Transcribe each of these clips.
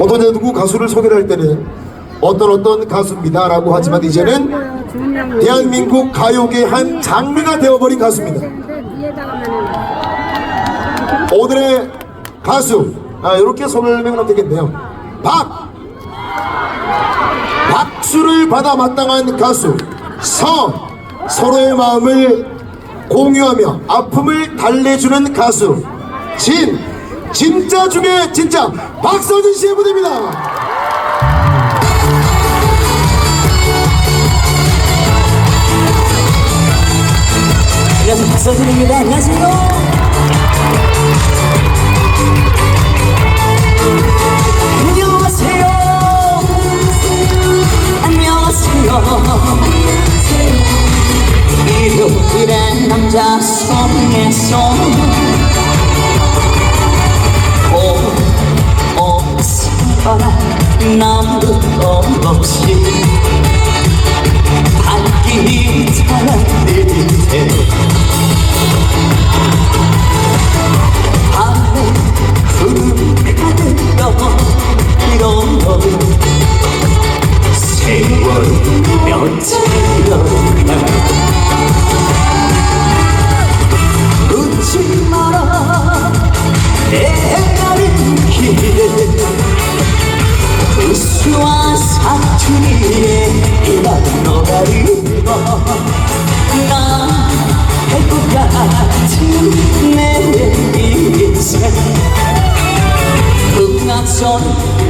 어떤 누구 가수를 소개를 할 때는 어떤 어떤 가수입니다라고 하지만 이제는 대한민국 가요계 한 장르가 되어버린 가수입니다. 오늘의 가수 아, 이렇게 설명을 하면 되겠네요. 박 박수를 받아 마땅한 가수 서 서로의 마음을 공유하며 아픔을 달래주는 가수 진 진짜 중에 진짜. 박서진 씨의 무대입니다. 안녕하세요 박서진입니다. 안녕하세요 우수와 사투리에 이만 너가리고 나할것 같은 내 인생. 흥악선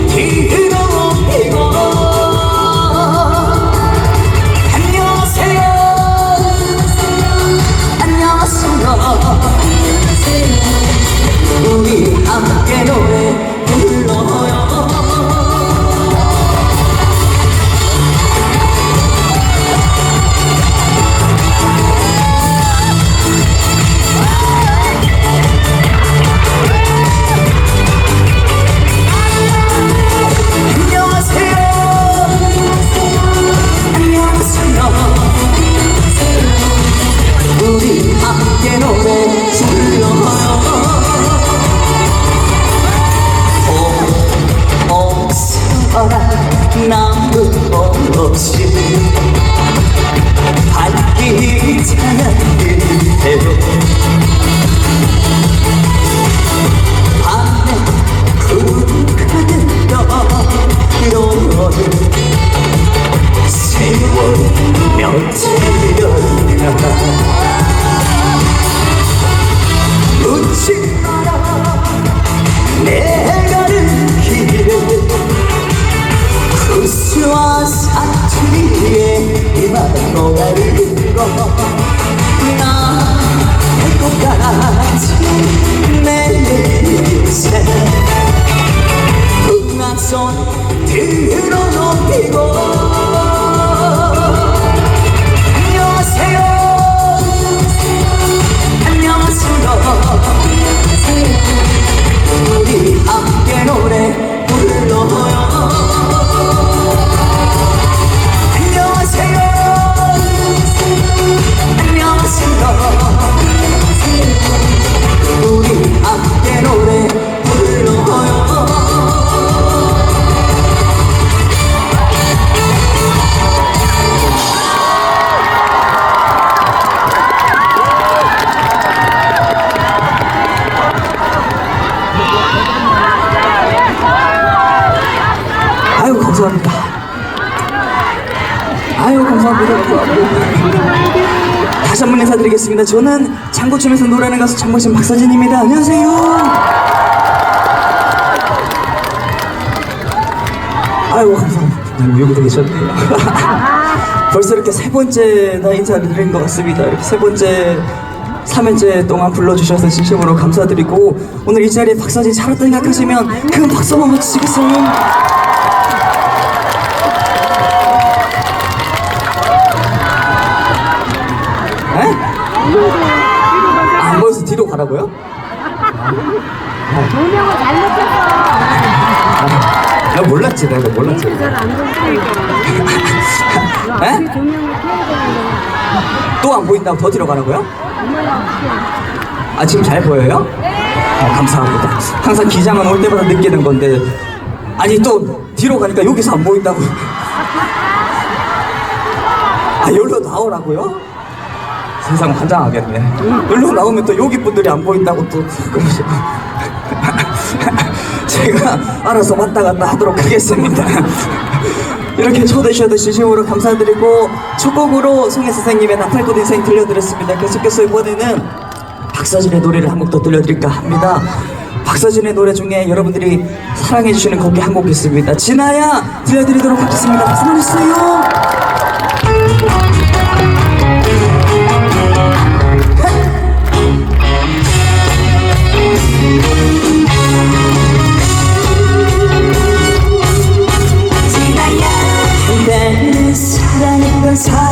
뒤로 피고. 우리 함께 노래 인사드리겠습니다. 저는 장구춤에서 노래하는 가수 장구춤 박서진입니다. 안녕하세요. 아유 감사합니다. 아이고 여기도 계셨네요. 벌써 이렇게 세 번째나 인사를 드린 것 같습니다. 이렇게 세 번째 3회째 동안 불러주셔서 진심으로 감사드리고 오늘 이 자리에 박서진 잘 왔다 생각하시면 큰 박수 한번 쳐주시겠어요? 가라고요? 조명을 잘못했어. 나 몰랐지 내가 몰랐지 잘안 보이니까. 에? 조명을 켜야 되는데. 또안 보인다고 더 뒤로 가라고요? 얼마나 아프야. 아 지금 잘 보여요? 아, 감사합니다 항상 기장은 올 때마다 느끼는 건데 아니 또 뒤로 가니까 여기서 안 보인다고. 아 여기로 나오라고요? 세상 환장하겠네. 여기로 나오면 또 여기 분들이 안 보인다고 또. 제가 알아서 왔다 갔다 하도록 하겠습니다. 이렇게 초대해 주셔서 진심으로 감사드리고 첫 곡으로 송혜 선생님의 나팔꽃 인생 들려드렸습니다. 계속해서 이번에는 박서진의 노래를 한 곡 더 들려드릴까 합니다. 박서진의 노래 중에 여러분들이 사랑해 주시는 곡이 한 곡 있습니다. 진아야 들려드리도록 하겠습니다. 주세요. 사랑했던 사람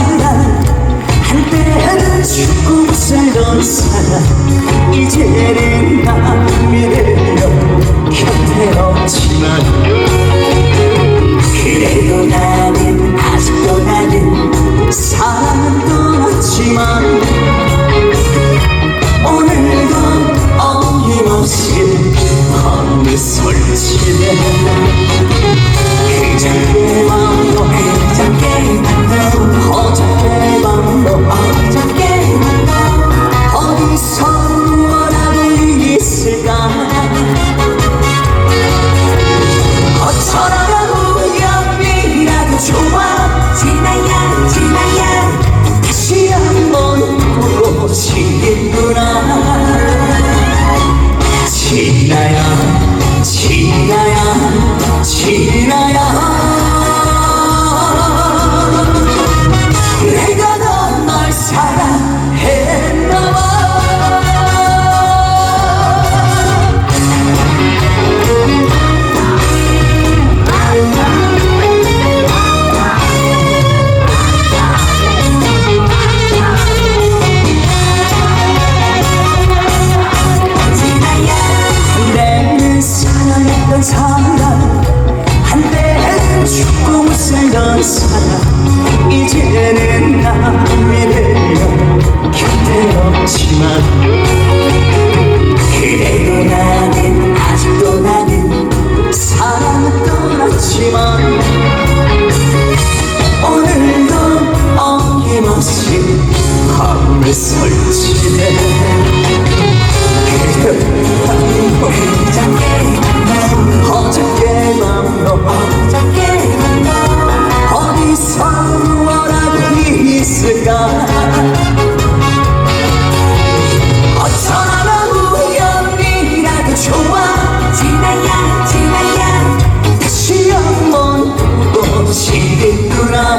싶구나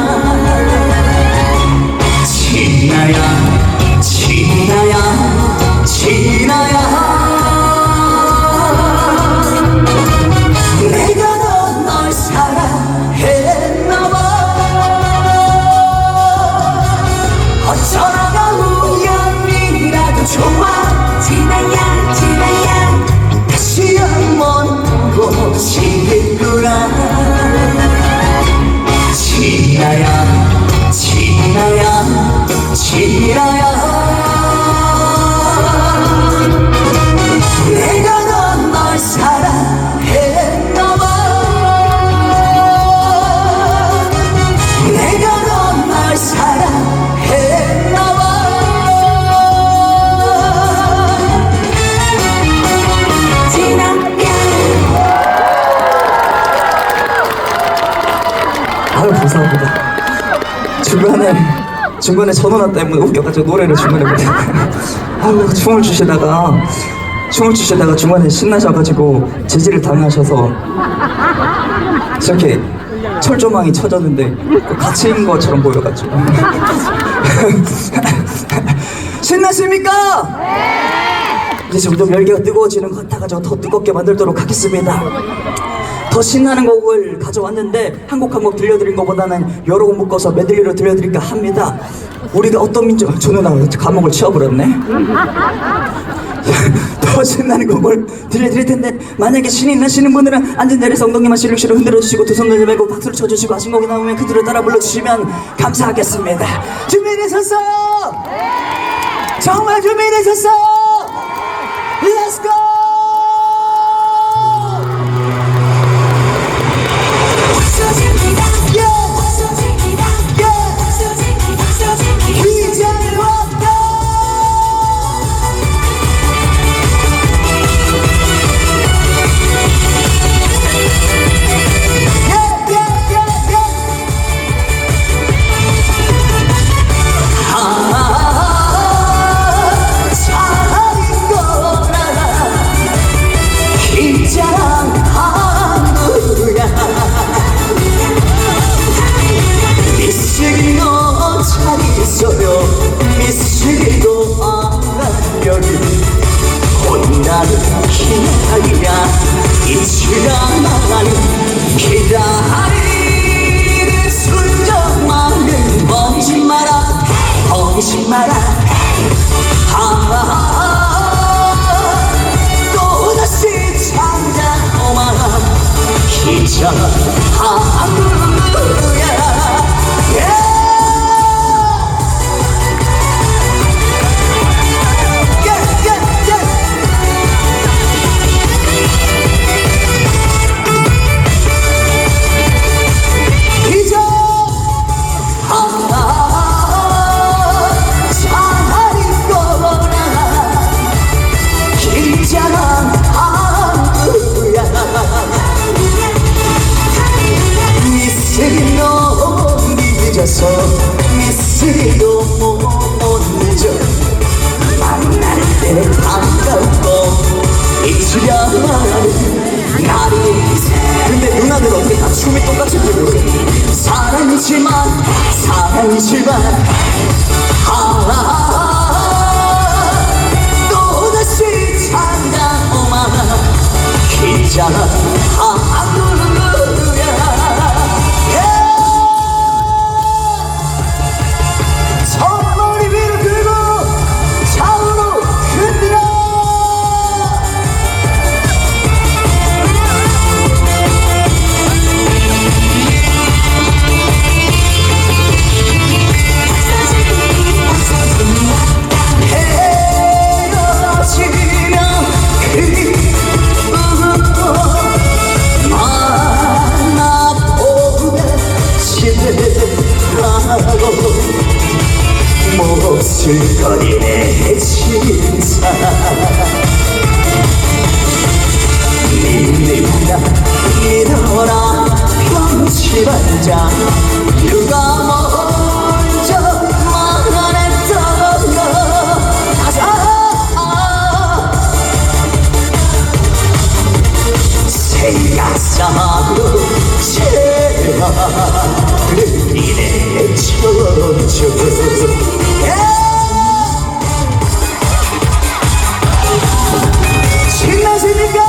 지나야 지나야. 지 중간에 중간에 전화나 때문에 웃겨가지고 노래를 중간에 못해 아유 춤을 추시다가 춤을 추시다가 중간에 신나셔가지고 제지를 당하셔서 저렇게 철조망이 쳐졌는데 그 갇힌 것처럼 보여가지고. 신나십니까? 이제 점점 열기가 뜨거워지는 것 같아가지고 더 뜨겁게 만들도록 하겠습니다 더 신나는 곡을 가져왔는데 한 곡 한 곡 들려드린 것보다는 여러 곡 묶어서 메들리로 들려드릴까 합니다 우리가 어떤 민족 저는 나 감옥을 치워버렸네 더 신나는 곡을 들려드릴 텐데 만약에 신이 나시는 분들은 앉은 자리에서 엉덩이만 실룩실룩 흔들어주시고 두 손을 내밀고 박수를 쳐주시고 하신 곡이 나오면 그들을 따라 불러주시면 감사하겠습니다 준비되셨어요? 정말 준비되셨어요? Let's go! 一枪，他。 아니지만 아, 또다시 찾아오마라 기자 Here go.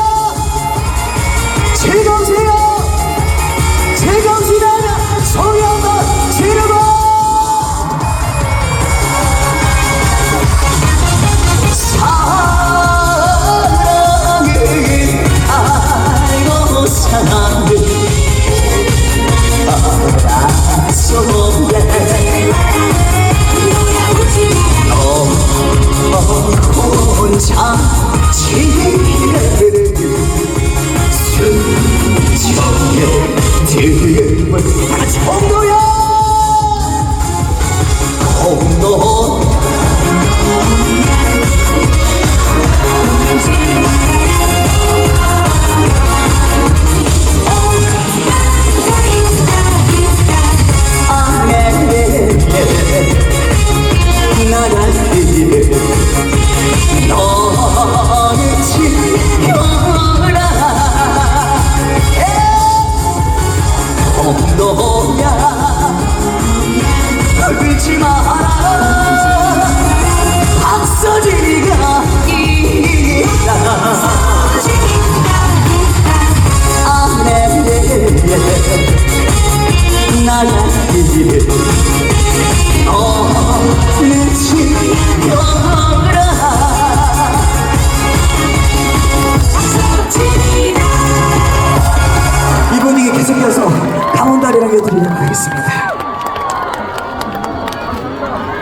부탁드리겠습니다.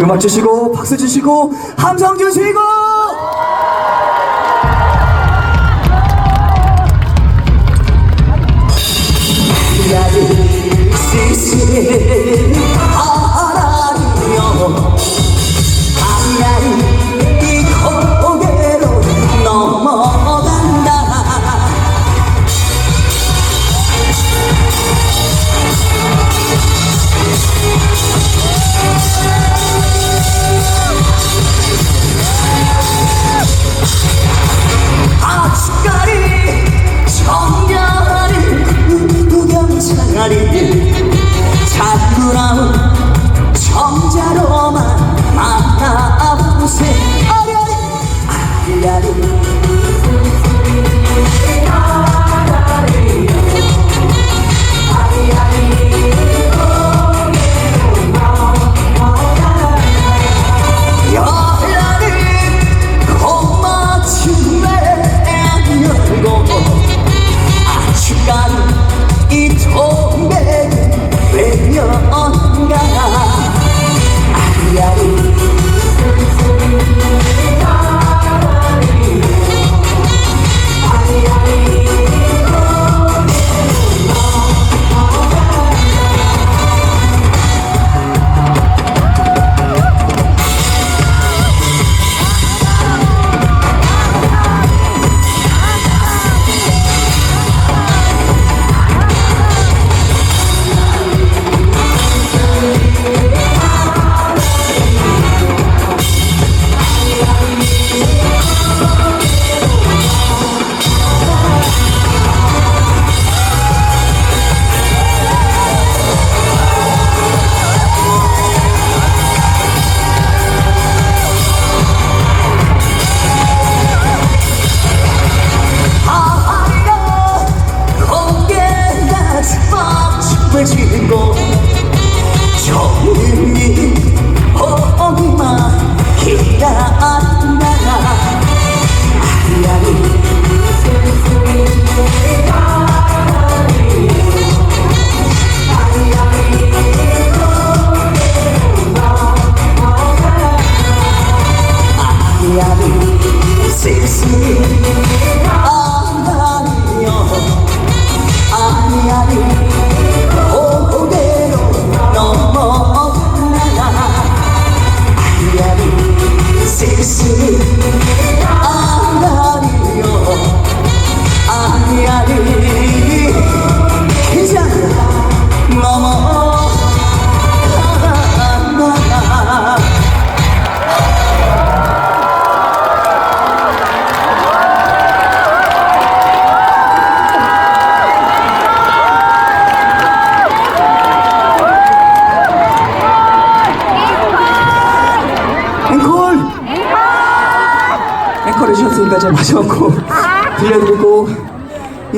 음악 주시고 박수 주시고 함성 주시고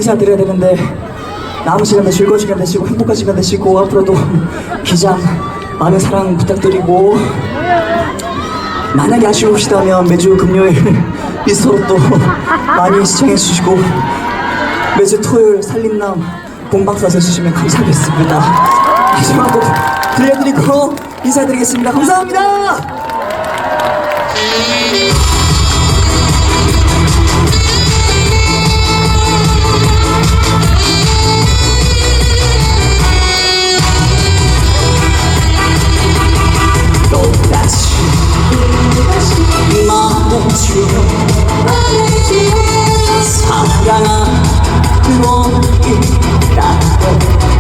인사드려야 되는데 남은 시간도 즐거운 시간 되시고 행복한 시간 되시고 앞으로도 기장 많은 사랑 부탁드리고 만약에 아쉬우시다면 매주 금요일 미스터로 또 많이 시청해주시고 매주 토요일 살림남 본방사수 해주시면 감사하겠습니다. 마지막으로 들려드리고 인사드리겠습니다. 감사합니다! 멈추 사랑아 넌 있다고.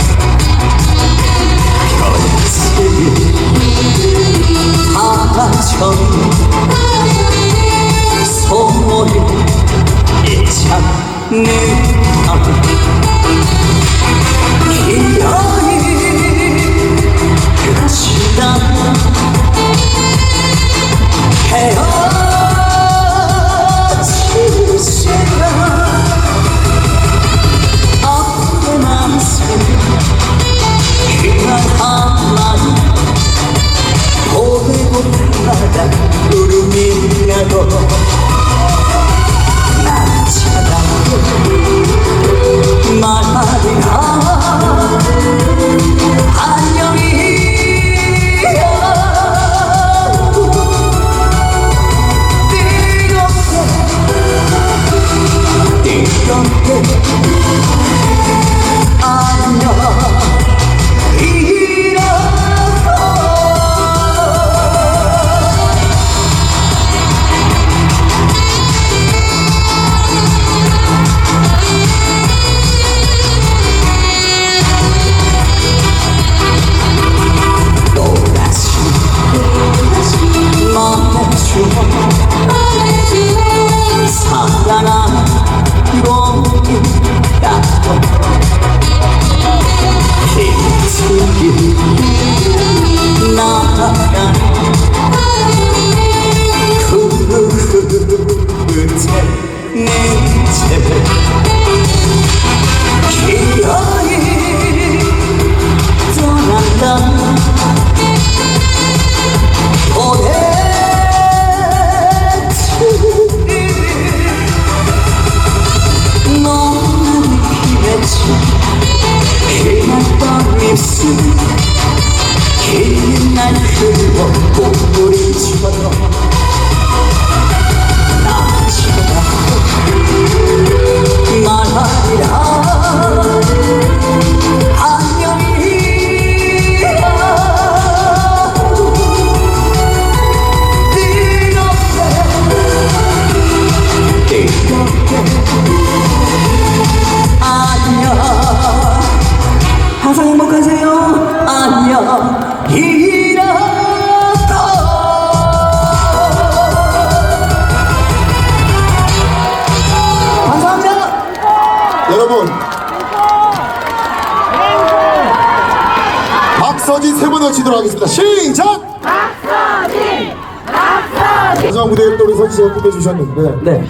선수가 꾸며주셨는데 네.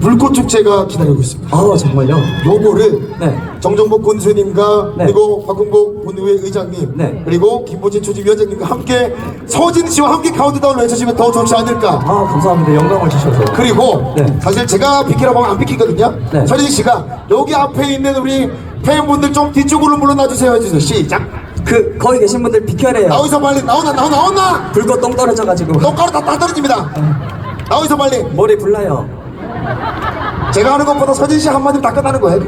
불꽃 축제가 기다리고 있습니다. 아 정말요? 요거를 네. 정정복 군수님과 네. 그리고 박흥복 군의회 의장님 네. 그리고 김보진 조직위원장님과 함께 서진 씨와 함께 카운트다운을 해주시면 더 좋지 않을까. 아 감사합니다. 영광을 주셔서. 그리고 네. 사실 제가 비키라고 하면 안 비키거든요. 네. 서진 씨가 여기 앞에 있는 우리 팬분들 좀 뒤쪽으로 물러나주세요 해주세요. 시작. 그 거기 계신 분들 비켜래요. 나오서 빨리 나오나 나오나 나오나. 불꽃 똥 떨어져가지고. 똥가루 다, 다 떨어집니다. 네. 나오이서 빨리. 머리 불나요. 제가 하는 것보다 서진 씨 한마디면 다 끝나는 거예요.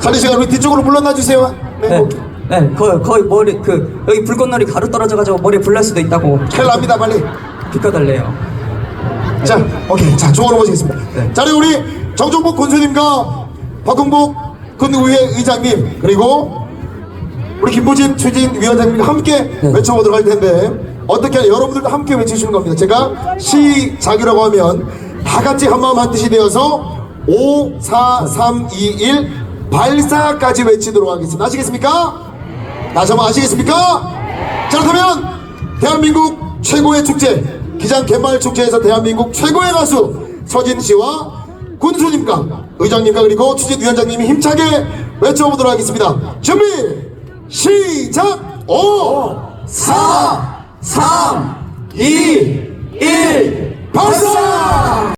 서진 씨가 우리 뒤쪽으로 물러나 주세요. 네. 네. 네, 거의, 거의 머리, 그, 여기 불꽃놀이 가루 떨어져가지고 머리에 불날 수도 있다고 큰일 납니다 빨리. 비켜달래요. 자, 오케이. 자, 중으로 모시겠습니다. 네. 자, 그리고 우리 정종복 군수님과 박흥복 군의회 의장님, 그리고 우리 김보진 추진위원장님과 함께 네. 외쳐보도록 할 텐데, 어떻게 여러분들도 함께 외치시는 겁니다. 제가 시작이라고 하면 다 같이 한마음 한뜻이 되어서 5, 4, 3, 2, 1 발사까지 외치도록 하겠습니다. 아시겠습니까? 다시 한번 아시겠습니까? 자 그렇다면 대한민국 최고의 축제 기장 개말 축제에서 대한민국 최고의 가수 서진 씨와 군수님과 의장님과 그리고 추진위원장님이 힘차게 외쳐보도록 하겠습니다. 준비 시작 5 4 3, 2, 1, 발사!